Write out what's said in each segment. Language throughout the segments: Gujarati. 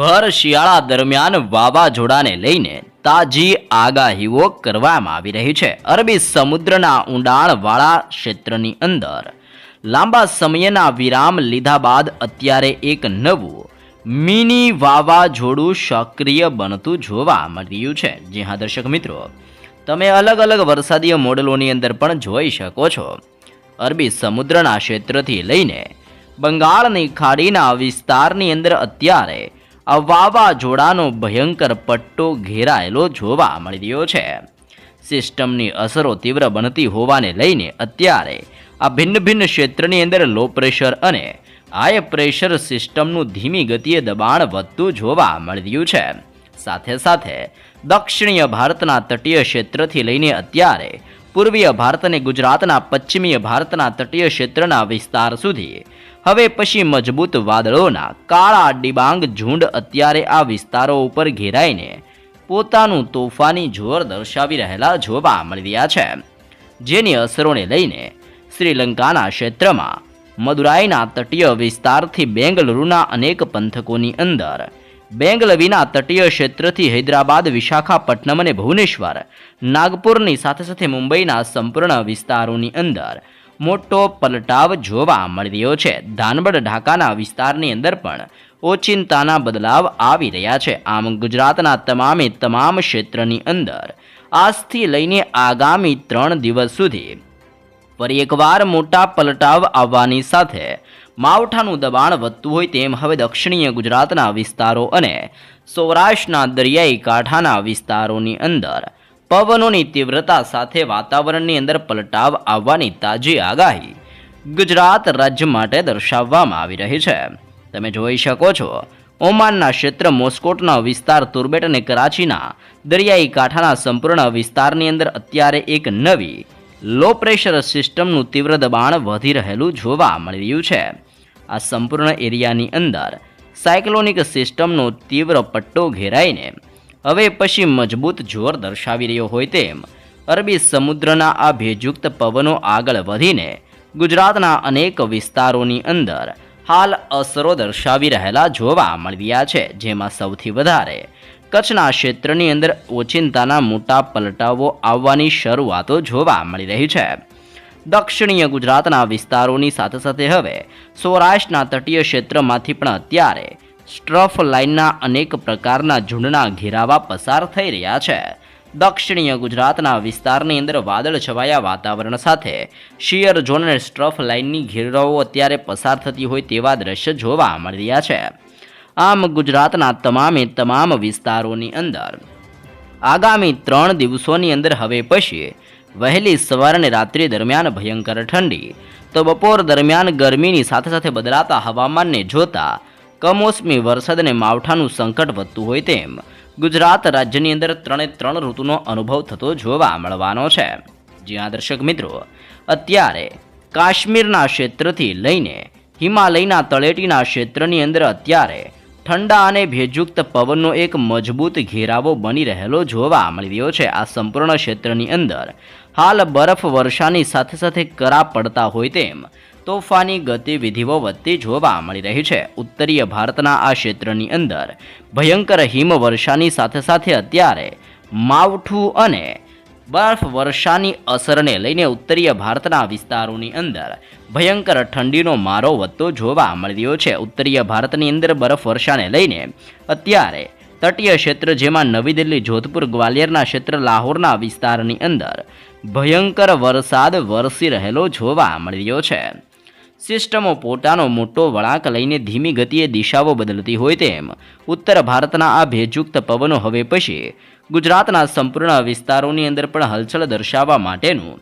ભર શિયાળા દરમિયાન વાવાઝોડાને લઈને તાજી આગાહીઓ કરવામાં આવી રહી છે. અરબી સમુદ્રના ઊંડાણવાળા ક્ષેત્રની અંદર લાંબા સમયના વિરામ લીધા બાદ અત્યારે એક નવું મિની વાવાઝોડું સક્રિય બનતું જોવા મળી રહ્યું છે. જી હા, દર્શક મિત્રો, તમે અલગ અલગ વરસાદીય મોડલોની અંદર પણ જોઈ શકો છો. અરબી સમુદ્રના ક્ષેત્રથી લઈને બંગાળની ખાડીના વિસ્તારની અંદર અત્યારે વાવાઝોડાનો ભયંકર પટ્ટો ઘેરાયેલો જોવા મળી રહ્યો છે. સિસ્ટમની અસરો તીવ્ર બનતી હોવાને લઈને અત્યારે આ ભિન્ન ભિન્ન ક્ષેત્રની અંદર લો પ્રેશર અને હાઈ પ્રેશર સિસ્ટમનું ધીમી ગતિએ દબાણ વધતું જોવા મળી રહ્યું છે. સાથે સાથે દક્ષિણીય ભારતના તટીય ક્ષેત્રથી લઈને અત્યારે પૂર્વીય ભારત અને ગુજરાતના પશ્ચિમીય ભારતના તટીય ક્ષેત્રના વિસ્તાર સુધી હવે પછી મજબૂત વાદળોના કાળા ડિબાંગ ઝુંડ અત્યારે આ વિસ્તારો ઉપર ઘેરાઈને પોતાનું તોફાની જોર દર્શાવી રહેલા જોવા મળ્યા છે. જેની અસરોને લઈને શ્રીલંકાના ક્ષેત્રમાં મદુરાઈના તટીય વિસ્તારથી બેંગલુરુના અનેક પંથકોની અંદર બેંગલવીના તટીય ક્ષેત્રથી હૈદરાબાદ, વિશાખાપટ્ટનમ અને ભુવનેશ્વર, નાગપુરની સાથે સાથે મુંબઈના સંપૂર્ણ વિસ્તારોની અંદર મોટો પલટાવ જોવા મળી રહ્યો છે. ધાનબડ ઢાકાના વિસ્તારની અંદર પણ ઓચિંતાના બદલાવ આવી રહ્યા છે. આમ ગુજરાતના તમામે તમામ ક્ષેત્રની અંદર આજથી લઈને આગામી ત્રણ દિવસ સુધી ફરી એકવાર મોટા પલટાવ આવવાની સાથે માવઠાનું દબાણ વધતું હોય તેમ હવે દક્ષિણીય ગુજરાતના વિસ્તારો અને સૌરાષ્ટ્રના દરિયાઈ કાંઠાના વિસ્તારોની અંદર પવનોની તીવ્રતા સાથે વાતાવરણની અંદર પલટાવ આવવાની તાજી આગાહી ગુજરાત રાજ્ય માટે દર્શાવવામાં આવી રહી છે. તમે જોઈ શકો છો, ઓમાનના ક્ષેત્ર મોસ્કોટના વિસ્તાર તુર્બેટ અને કરાચીના દરિયાઈ કાંઠાના સંપૂર્ણ વિસ્તારની અંદર અત્યારે એક નવી લો પ્રેશર સિસ્ટમનું તીવ્ર દબાણ વધી રહેલું જોવા મળી રહ્યું છે. આ સંપૂર્ણ એરિયાની અંદર સાયક્લોનિક સિસ્ટમનો તીવ્ર પટ્ટો ઘેરાઈને હવે પછી મજબૂત જોર દર્શાવી રહ્યો હોય તેમ અરબી સમુદ્રના આ ભેજયુક્ત પવનો આગળ વધીને ગુજરાતના અનેક વિસ્તારોની અંદર હાલ અસરો દર્શાવી રહેલા જોવા મળી રહ્યા છે, જેમાં સૌથી વધારે કચ્છના ક્ષેત્રની અંદર ઓચિંતાના મોટા પલટાવો આવવાની શરૂઆતો જોવા મળી રહી છે. દક્ષિણીય ગુજરાતના વિસ્તારોની સાથે સાથે હવે સૌરાષ્ટ્રના તટીય ક્ષેત્રમાંથી પણ અત્યારે સ્ટ્રફ લાઇનના અનેક પ્રકારના ઝુંડના ઘેરાવા પસાર થઈ રહ્યા છે. દક્ષિણીય ગુજરાતના વિસ્તારની અંદર વાદળ છવાયા વાતાવરણ સાથે. શિયર ઝોન અને સ્ટ્રફ લાઇનની ઘેરાવો અત્યારે પસાર થતી હોય તેવા દ્રશ્ય જોવા મળી રહ્યા છે. આમ ગુજરાતના તમામે તમામ વિસ્તારોની અંદર. આગામી ત્રણ દિવસોની અંદર હવે પછી વહેલી સવાર અને રાત્રિ દરમિયાન ભયંકર ઠંડી. તો બપોર દરમિયાન ગરમીની સાથે સાથે બદલાતા હવામાનને જોતા કમોસમી વરસાદ અને માવઠાનું સંકટ વધતું હોય તેમ ગુજરાત રાજ્યની અંદર ત્રણે ત્રણ ઋતુનો અનુભવ થતો જોવા મળવાનો છે. જ્યાં દર્શક મિત્રો, અત્યારે કાશ્મીરના ક્ષેત્રથી લઈને હિમાલયના તળેટીના ક્ષેત્રની અંદર અત્યારે ઠંડા અને ભેજયુક્ત પવનનો એક મજબૂત ઘેરાવો બની રહેલો જોવા મળી રહ્યો છે. આ સંપૂર્ણ ક્ષેત્રની અંદર હાલ બરફ વર્ષાની સાથે સાથે કરા પડતા હોય તેમ તોફાની ગતિવિધિઓ વધતી જોવા મળી રહી છે. ઉત્તરીય ભારતના આ ક્ષેત્રની અંદર ભયંકર હિમવર્ષાની સાથે સાથે અત્યારે માવઠું અને બરફ વર્ષાની અસરને લઈને ઉત્તરીય ભારતના વિસ્તારોની અંદર ભયંકર ઠંડીનો મારો વધતો જોવા મળી રહ્યો છે. ઉત્તરીય ભારતની અંદર બરફ વર્ષાને લઈને અત્યારે તટીય ક્ષેત્ર જેમાં નવી દિલ્હી, જોધપુર, ગ્વાલિયરના ક્ષેત્ર, લાહોરના વિસ્તારની અંદર ભયંકર વરસાદ વરસી રહેલો જોવા મળી રહ્યો છે. સિસ્ટમો પોતાનો મોટો વળાંક લઈને ધીમી ગતિએ દિશાઓ બદલતી હોય તેમ. ઉત્તર ભારતના આ ભેજયુક્ત પવનો હવે પછી ગુજરાતના સંપૂર્ણ વિસ્તારોની અંદર પણ હલચલ દર્શાવવા માટેનું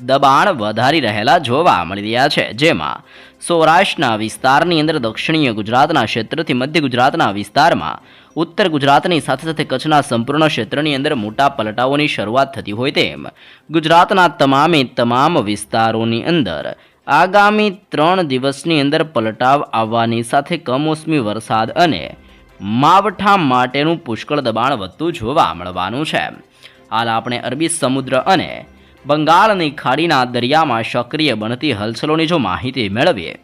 દબાણ વધારી રહેલા જોવા મળી રહ્યા છે, જેમાં સૌરાષ્ટ્રના વિસ્તારની અંદર દક્ષિણીય ગુજરાતના ક્ષેત્રથી મધ્ય ગુજરાતના વિસ્તારમાં, ઉત્તર ગુજરાતની સાથે સાથે કચ્છના સંપૂર્ણ ક્ષેત્રની અંદર મોટા પલટાઓની શરૂઆત થતી હોય તેમ, ગુજરાતના તમામે તમામ વિસ્તારોની અંદર આગામી ત્રણ દિવસની અંદર પલટાવ આવવાની સાથે કમોસમી વરસાદ અને માવઠા માટેનું પુષ્કળ દબાણ વધતું જોવા મળવાનું છે. હાલ આપણે અરબી સમુદ્ર અને બંગાળની ખાડીના દરિયામાં સક્રિય બનતી હલચલોની જો માહિતી મેળવીએ,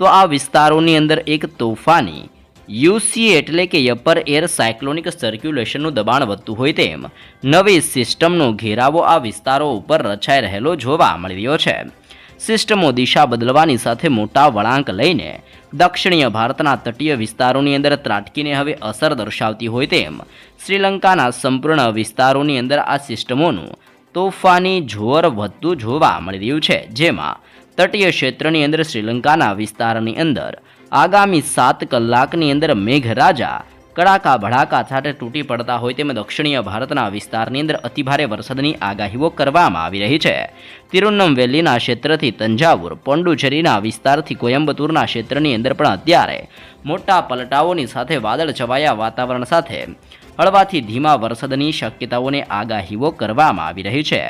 તો આ વિસ્તારોની અંદર એક તોફાની યુસી એટલે કે અપર એર સાયક્લોનિક સર્ક્યુલેશનનું દબાણ વધતું હોય તેમ નવી સિસ્ટમનો ઘેરાવો આ વિસ્તારો ઉપર રચાઈ રહેલો જોવા મળી રહ્યો છે. સિસ્ટમો દિશા બદલવાની સાથે મોટા વળાંક લઈને દક્ષિણીય ભારતના તટીય વિસ્તારોની અંદર ત્રાટકીને હવે અસર દર્શાવતી હોય તેમ શ્રીલંકાના સંપૂર્ણ વિસ્તારોની અંદર આ સિસ્ટમોનું તોફાની જોર વધતું જોવા મળી રહ્યું છે, જેમાં તટીય ક્ષેત્રની અંદર શ્રીલંકાના વિસ્તારની અંદર આગામી સાત કલાકની અંદર મેઘરાજા કડાકા, ભડાકા સાથે તૂટી પડતા હોય તેમ દક્ષિણીય ભારતના વિસ્તારની અંદર અતિભારે વરસાદની આગાહીઓ કરવામાં આવી રહી છે. તિરુનમવેલીના ક્ષેત્રથી તંજાવુર, પોંડુચેરીના વિસ્તારથી કોયમ્બતુરના ક્ષેત્રની અંદર પણ અત્યારે મોટા પલટાઓની સાથે વાદળ છવાયા વાતાવરણ સાથે. હળવાથી ધીમા વરસાદની શક્યતાઓને આગાહીઓ કરવામાં આવી રહી છે.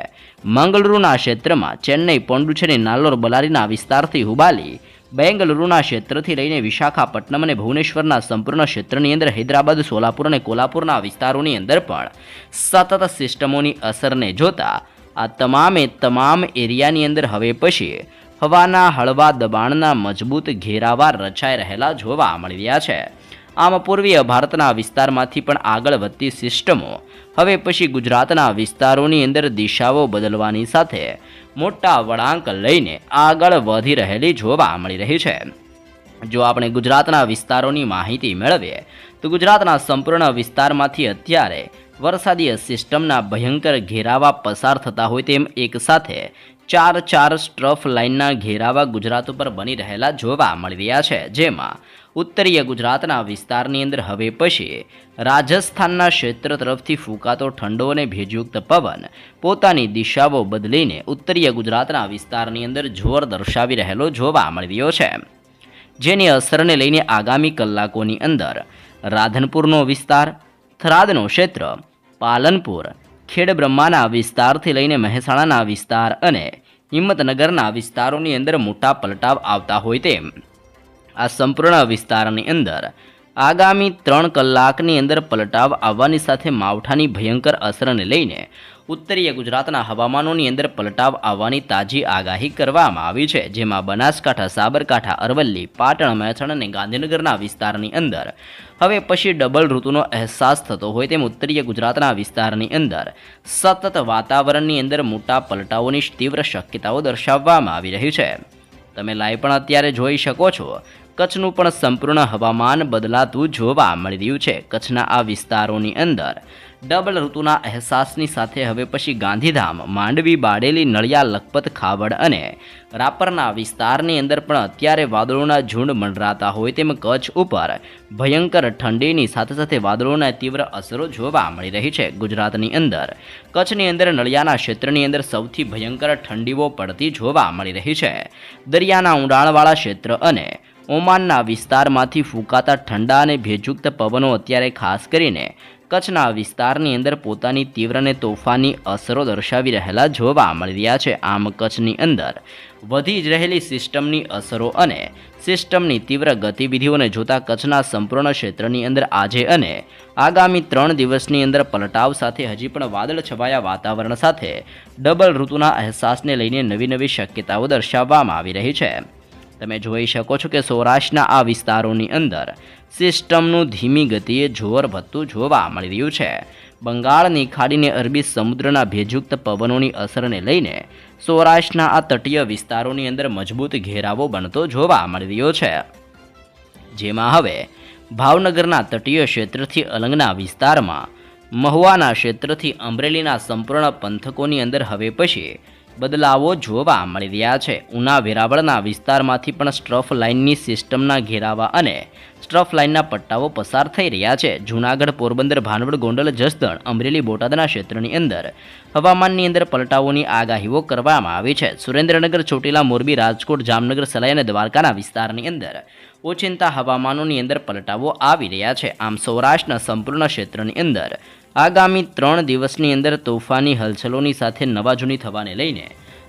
મંગળુરુના ક્ષેત્રમાં ચેન્નઈ, પોંડુચેરી નાલ્લોર બલારીના વિસ્તારથી હુબાલી બેંગલુરુના ક્ષેત્રથી લઈને વિશાખાપટ્ટનમ અને ભુવનેશ્વરના સંપૂર્ણ ક્ષેત્રની અંદર હૈદરાબાદ, સોલાપુર અને કોલ્હાપુરના વિસ્તારોની અંદર પણ સતત સિસ્ટમોની અસરને જોતા આ તમામે તમામ એરિયાની અંદર હવે પછી હવાના હળવા દબાણના મજબૂત ઘેરાવા રચાઈ રહેલા જોવા મળી રહ્યા છે. આમ પૂર્વીય ભારતના વિસ્તારમાંથી પણ આગળ વધતી સિસ્ટમો હવે પછી ગુજરાતના વિસ્તારોની અંદર દિશાઓ બદલવાની સાથે મોટા વળાંક લઈને આગળ વધી રહેલી જોવા મળી રહી છે. જો આપણે ગુજરાતના વિસ્તારોની માહિતી મેળવીએ, તો ગુજરાતના સંપૂર્ણ વિસ્તારમાંથી અત્યારે વરસાદી સિસ્ટમના ભયંકર ઘેરાવા પસાર થતા હોય તેમ એક સાથે ચાર ચાર સ્ટ્રફ લાઇનના ઘેરાવા ગુજરાત ઉપર બની રહેલા જોવા મળી રહ્યા છે, જેમાં ઉત્તરીય ગુજરાતના વિસ્તારની અંદર હવે પછી રાજસ્થાનના ક્ષેત્ર તરફથી ફૂંકાતો ઠંડો અને ભેજયુક્ત પવન પોતાની દિશાઓ બદલીને ઉત્તરીય ગુજરાતના વિસ્તારની અંદર જોર દર્શાવી રહેલો જોવા મળ્યો છે. જેની અસરને લઈને આગામી કલાકોની અંદર રાધનપુરનો વિસ્તાર, થરાદનો ક્ષેત્ર, પાલનપુર, ખેડબ્રહ્માના વિસ્તારથી લઈને મહેસાણાના વિસ્તાર અને હિંમતનગરના વિસ્તારોની અંદર મોટા પલટાવ આવતા હોય તેમ આ સંપૂર્ણ વિસ્તારની અંદર. આગામી ત્રણ કલાકની અંદર પલટાવ આવવાની સાથે માવઠાની ભયંકર અસરને લઈને ઉત્તરીય ગુજરાતના હવામાનોની અંદર પલટાવ આવવાની તાજી આગાહી કરવામાં આવી છે, જેમાં બનાસકાંઠા, સાબરકાંઠા, અરવલ્લી, પાટણ, મહેસાણા અને ગાંધીનગરના વિસ્તારની અંદર. હવે પછી ડબલ ઋતુનો અહેસાસ થતો હોય તેમ ઉત્તરીય ગુજરાતના વિસ્તારની અંદર સતત વાતાવરણની અંદર મોટા પલટાઓની તીવ્ર શક્યતાઓ દર્શાવવામાં આવી રહી છે. તમે લાઈવ પણ અત્યારે જોઈ શકો છો. કચ્છનું પણ સંપૂર્ણ હવામાન બદલાતું જોવા મળી રહ્યું છે. કચ્છના આ વિસ્તારોની અંદર ડબલ ઋતુના અહેસાસની સાથે હવે પછી ગાંધીધામ, માંડવી, બાડેલી, નળિયા, લખપત, ખાવડ અને રાપરના વિસ્તારની અંદર પણ અત્યારે વાદળોના ઝુંડ મંડરાતા હોય તેમ કચ્છ ઉપર ભયંકર ઠંડીની સાથે સાથે વાદળોના તીવ્ર અસરો જોવા મળી રહી છે. ગુજરાતની અંદર કચ્છની અંદર નળિયાના ક્ષેત્રની અંદર સૌથી ભયંકર ઠંડીઓ પડતી જોવા મળી રહી છે. દરિયાના ઊંડાણવાળા ક્ષેત્ર અને ઓમાનના વિસ્તારમાંથી ફૂંકાતા ઠંડા અને ભેજયુક્ત પવનો અત્યારે ખાસ કરીને કચ્છના વિસ્તારની અંદર પોતાની તીવ્ર અને તોફાની અસરો દર્શાવી રહેલા જોવા મળી રહ્યા છે. આમ કચ્છની અંદર વધી જ રહેલી સિસ્ટમની અસરો અને સિસ્ટમની તીવ્ર ગતિવિધિઓને જોતા કચ્છના સંપૂર્ણ ક્ષેત્રની અંદર આજે અને આગામી ત્રણ દિવસની અંદર પલટાવ સાથે હજી પણ વાદળ છવાયા વાતાવરણ સાથે ડબલ ઋતુના અહેસાસને લઈને નવી નવી શક્યતાઓ દર્શાવવામાં આવી રહી છે. તમે જોઈ શકો છો કે સૌરાષ્ટ્રના આ વિસ્તારોની અંદર સિસ્ટમનું ધીમી ગતિએ જોર વધતું જોવા મળી રહ્યું છે. બંગાળની ખાડીને અરબી સમુદ્રના ભેજયુક્ત પવનોની અસરને લઈને સૌરાષ્ટ્રના આ તટીય વિસ્તારોની અંદર મજબૂત ઘેરાવો બનતો જોવા મળી રહ્યો છે. જેમાં હવે ભાવનગરના તટીય ક્ષેત્રથી અલંગના વિસ્તારમાં મહુવાના ક્ષેત્રથી અમરેલીના સંપૂર્ણ પંથકોની અંદર હવે પછી બદલાવો જોવા મળી રહ્યા છે. ઉના વેરાવળના વિસ્તારમાંથી પણ સ્ટ્રફ લાઇનની સિસ્ટમના ઘેરાવા અને સ્ટ્રફ લાઇનના પટ્ટાઓ પસાર થઈ રહ્યા છે. જૂનાગઢ, પોરબંદર, ભાનવડ, ગોંડલ, જસદણ, અમરેલી બોટાદના ક્ષેત્રની અંદર હવામાનની અંદર પલટાઓની આગાહીઓ કરવામાં આવી છે. સુરેન્દ્રનગર, ચોટીલા, મોરબી, રાજકોટ, જામનગર, સલાઈ અને દ્વારકાના વિસ્તારની અંદર ઓચિંતા હવામાનોની અંદર પલટાવો આવી રહ્યા છે. આમ સૌરાષ્ટ્રના સંપૂર્ણ ક્ષેત્રની અંદર આગામી ત્રણ દિવસની અંદર તોફાની હલચલોની સાથે નવાજૂની થવાને લઈને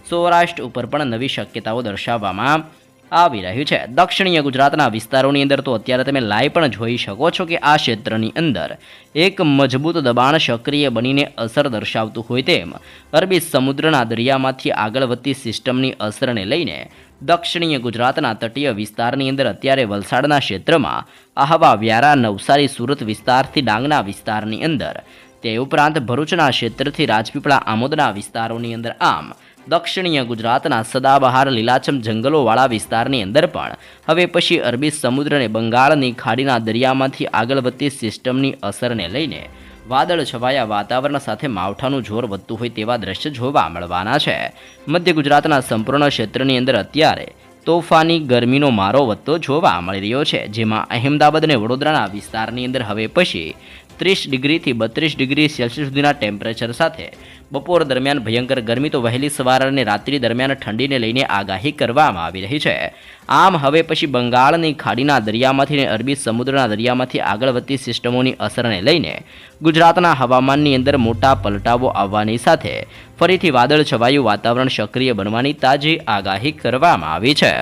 સૌરાષ્ટ્ર ઉપર પણ નવી શક્યતાઓ દર્શાવવામાં આવી રહ્યું છે. દક્ષિણીય ગુજરાતના વિસ્તારોની અંદર તો અત્યારે તમે લાઈવ પણ જોઈ શકો છો કે આ ક્ષેત્રની અંદર એક મજબૂત દબાણ સક્રિય બનીને અસર દર્શાવતું હોય તેમ અરબી સમુદ્રના દરિયામાંથી આગળ વધતી સિસ્ટમની અસરને લઈને દક્ષિણીય ગુજરાતના તટીય વિસ્તારની અંદર અત્યારે વલસાડના ક્ષેત્રમાં આહવા વ્યારા નવસારી સુરત વિસ્તારથી ડાંગના વિસ્તારની અંદર. તે ઉપરાંત ભરૂચના ક્ષેત્રથી રાજપીપળા આમોદના વિસ્તારોની અંદર આમ દક્ષિણીય ગુજરાતના સદાબહાર લીલાછમ જંગલોવાળા વિસ્તારની અંદર પણ. હવે પછી અરબી સમુદ્ર અને બંગાળની ખાડીના દરિયામાંથી આગળ વધતી સિસ્ટમની અસરને લઈને વાદળ છવાયા વાતાવરણ સાથે માવઠાનું જોર વધતું હોય તેવા દ્રશ્ય જોવા મળવાના છે. મધ્ય ગુજરાતના સંપૂર્ણ ક્ષેત્રની અંદર અત્યારે તોફાની ગરમીનો મારો વધતો જોવા મળી રહ્યો છે, જેમાં અહેમદાબાદ અને વડોદરાના વિસ્તારની અંદર હવે પછી ત્રીસ ડિગ્રીથી બત્રીસ ડિગ્રી સેલ્સિયસ સુધીના ટેમ્પરેચર સાથે. બપોર દરમિયાન ભયંકર ગરમી તો વહેલી સવાર અને રાત્રિ દરમિયાન ઠંડીને લઈને આગાહી કરવામાં આવી રહી છે. આમ હવે પછી બંગાળની ખાડીના દરિયામાંથી અને અરબી સમુદ્રના દરિયામાંથી આગળ વધતી સિસ્ટમોની અસરને લઈને ગુજરાતના હવામાનની અંદર મોટા પલટાવો આવવાની સાથે ફરીથી વાદળ છવાયું વાતાવરણ સક્રિય બનવાની તાજી આગાહી કરવામાં આવી છે.